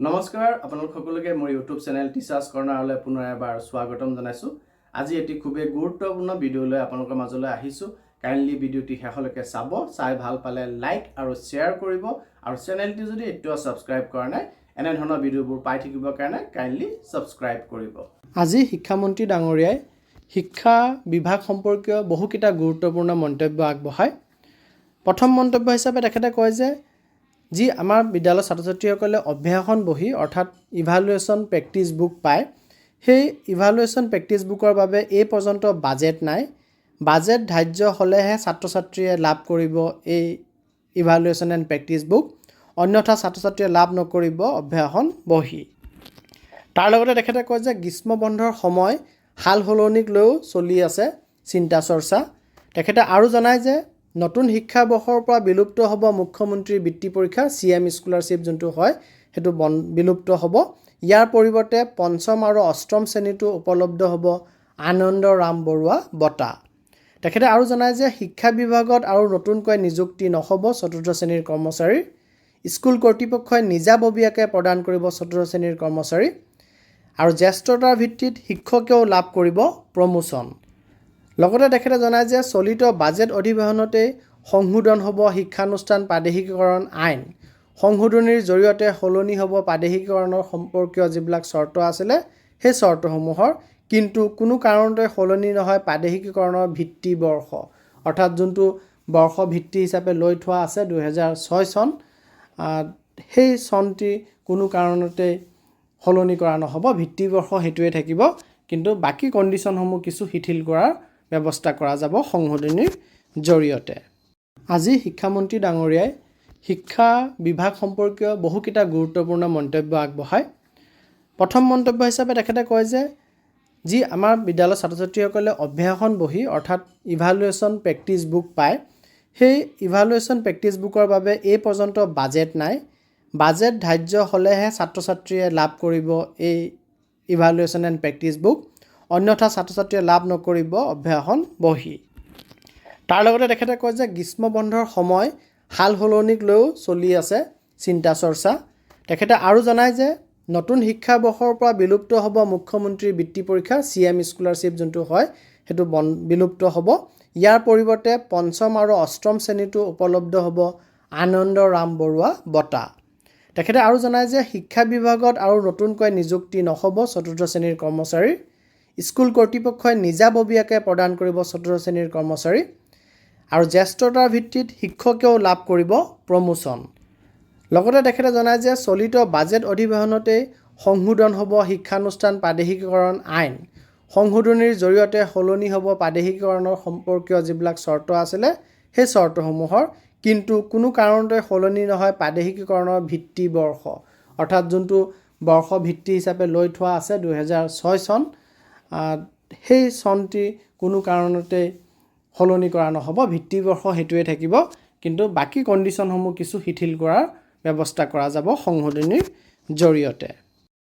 নমস্কাৰ আপোনালোক সকলোকে মোৰ ইউটিউব চেনেল টিচাৰ্ছ কৰ্ণাৰলৈ পুনৰ এবাৰ স্বাগতম জনাইছোঁ। আজি এটি খুবেই গুৰুত্বপূৰ্ণ ভিডিঅ'লৈ আপোনালোকৰ মাজলৈ আহিছোঁ। কাইণ্ডলি ভিডিঅ'টি শেষলৈকে চাব চাই ভাল পালে লাইক আৰু শ্বেয়াৰ কৰিব আৰু চেনেলটি যদি এতিয়াও ছাবস্ক্ৰাইব কৰা নাই এনেধৰণৰ ভিডিঅ'বোৰ পাই থাকিবৰ কাৰণে কাইণ্ডলি ছাবস্ক্ৰাইব কৰিব। আজি শিক্ষামন্ত্ৰী ডাঙৰীয়াই শিক্ষা বিভাগ সম্পৰ্কীয় বহুকেইটা গুৰুত্বপূৰ্ণ মন্তব্য আগবঢ়ায়। প্ৰথম মন্তব্য হিচাপে তেখেতে কয় যে যি আমাৰ বিদ্যালয়ৰ ছাত্ৰ ছাত্ৰীসকলে অভ্যাসন বহি অৰ্থাৎ ইভালুৱেশ্যন প্ৰেক্টিছ বুক পায় সেই ইভালুৱেশ্যন প্ৰেক্টিছ বুকৰ বাবে এই পৰ্যন্ত বাজেট নাই। বাজেট ধাৰ্য হ'লেহে ছাত্ৰ ছাত্ৰীয়ে লাভ কৰিব এই ইভালুৱেশ্যন এণ্ড প্ৰেক্টিছ বুক অন্যথা ছাত্ৰ ছাত্ৰীয়ে লাভ নকৰিব অভ্যাসন বহি। তাৰ লগতে তেখেতে কয় যে গ্ৰীষ্ম বন্ধৰ সময় সাল সলনিক লৈও চলি আছে চিন্তা চৰ্চা তেখেতে আৰু জনায় যে নতুন শিক্ষাবৰ্ষৰ পৰা বিলুপ্ত হ'ব মুখ্যমন্ত্ৰীৰ বৃত্তি পৰীক্ষা চি এম স্কলাৰশ্বিপ যোনটো হয় সেইটো বন বিলুপ্ত হ'ব। ইয়াৰ পৰিৱৰ্তে পঞ্চম আৰু অষ্টম শ্ৰেণীতো উপলব্ধ হ'ব। আনন্দ ৰাম বৰুৱা বঁটা। তেখেতে আৰু জনায় যে শিক্ষা বিভাগত আৰু নতুনকৈ নিযুক্তি নহ'ব চতুৰ্থ শ্ৰেণীৰ কৰ্মচাৰীৰ স্কুল কৰ্তৃপক্ষই নিজাববীয়াকৈ প্ৰদান কৰিব চতুৰ্থ শ্ৰেণীৰ কৰ্মচাৰী। আৰু জ্যেষ্ঠতাৰ ভিত্তিত শিক্ষকেও লাভ কৰিব প্ৰমোচন। লগতে তেখেতে জনায় যে চলিত বাজেট অধিৱেশনতেই সংশোধন হ'ব শিক্ষানুষ্ঠান প্ৰাদেশিকীকৰণ আইন। সংশোধনীৰ জৰিয়তে সলনি হ'ব প্ৰাদেশিকীকৰণৰ সম্পৰ্কীয় যিবিলাক চৰ্ত আছিলে সেই চৰ্তসমূহৰ কিন্তু কোনো কাৰণতে সলনি নহয় প্ৰাদেশিকীকৰণৰ ভিত্তি বৰ্ষ। অৰ্থাৎ যোনটো বৰ্ষ ভিত্তি হিচাপে লৈ থোৱা আছে দুহেজাৰ ছয় চন সেই চনটি কোনো কাৰণতে সলনি কৰা নহ'ব ভিত্তিবৰ্ষ সেইটোৱে থাকিব। কিন্তু বাকী কণ্ডিশ্যনসমূহ কিছু শিথিল কৰাৰ ব্যৱস্থা কৰা যাব সংশোধনীৰ জৰিয়তে। আজি শিক্ষামন্ত্ৰী ডাঙৰীয়াই শিক্ষা বিভাগ সম্পৰ্কীয় বহুকেইটা গুৰুত্বপূৰ্ণ মন্তব্য আগবঢ়ায়। প্ৰথম মন্তব্য হিচাপে তেখেতে কয় যে যি আমাৰ বিদ্যালয়ৰ ছাত্ৰ ছাত্ৰীসকলে অভ্যাসন বহি অৰ্থাৎ ইভালুৱেশ্যন প্ৰেক্টিছ বুক পায় সেই ইভালুৱেশ্যন প্ৰেক্টিছ বুকৰ বাবে এই পৰ্যন্ত বাজেট নাই। বাজেট ধাৰ্য হ'লেহে ছাত্ৰ ছাত্ৰীয়ে লাভ কৰিব এই ইভালুৱেশ্যন এণ্ড প্ৰেক্টিছ বুক অন্যথা ছাত্ৰ ছাত্ৰীয়ে লাভ নকৰিব অভ্যাসন বহি। তাৰ লগতে তেখেতে কয় যে গ্ৰীষ্ম বন্ধৰ সময় সাল সলনিক লৈও চলি আছে চিন্তা চৰ্চা। তেখেতে আৰু জনায় যে নতুন শিক্ষাবৰ্ষৰ পৰা বিলুপ্ত হ'ব মুখ্যমন্ত্ৰীৰ বৃত্তি পৰীক্ষা চি এম স্কলাৰশ্বিপ যোনটো হয় সেইটো বন বিলুপ্ত হ'ব। ইয়াৰ পৰিৱৰ্তে পঞ্চম আৰু অষ্টম শ্ৰেণীতো উপলব্ধ হ'ব আনন্দ ৰাম বৰুৱা বঁটা। তেখেতে আৰু জনায় যে শিক্ষা বিভাগত আৰু নতুনকৈ নিযুক্তি নহ'ব চতুৰ্থ শ্ৰেণীৰ কৰ্মচাৰীৰ স্কুল কৰ্তৃপক্ষই নিজাববীয়াকৈ প্ৰদান কৰিব চতুৰ্থ শ্ৰেণীৰ কৰ্মচাৰী আৰু জ্যেষ্ঠতাৰ ভিত্তিত শিক্ষকেও লাভ কৰিব প্ৰমোচন। লগতে তেখেতে জনায় যে চলিত বাজেট অধিৱেশনতেই সংশোধন হ'ব শিক্ষানুষ্ঠান প্ৰাদেশিকীকৰণ আইন। সংশোধনীৰ জৰিয়তে সলনি হ'ব প্ৰাদেশিকীকৰণৰ সম্পৰ্কীয় যিবিলাক চৰ্ত আছিলে সেই চৰ্তসমূহৰ কিন্তু কোনো কাৰণতে সলনি নহয় প্ৰাদেশিকীকৰণৰ ভিত্তি বৰ্ষ অৰ্থাৎ যোনটো বৰ্ষ ভিত্তি হিচাপে লৈ থোৱা আছে দুহেজাৰ ছয় চন সেই চনটি কোনো কাৰণতে সলনি কৰা নহ'ব, ভিত্তিবৰ্ষ সেইটোৱে থাকিব। কিন্তু বাকী কণ্ডিশ্যনসমূহ কিছু শিথিল কৰাৰ ব্যৱস্থা কৰা যাব সংশোধনীৰ জৰিয়তে।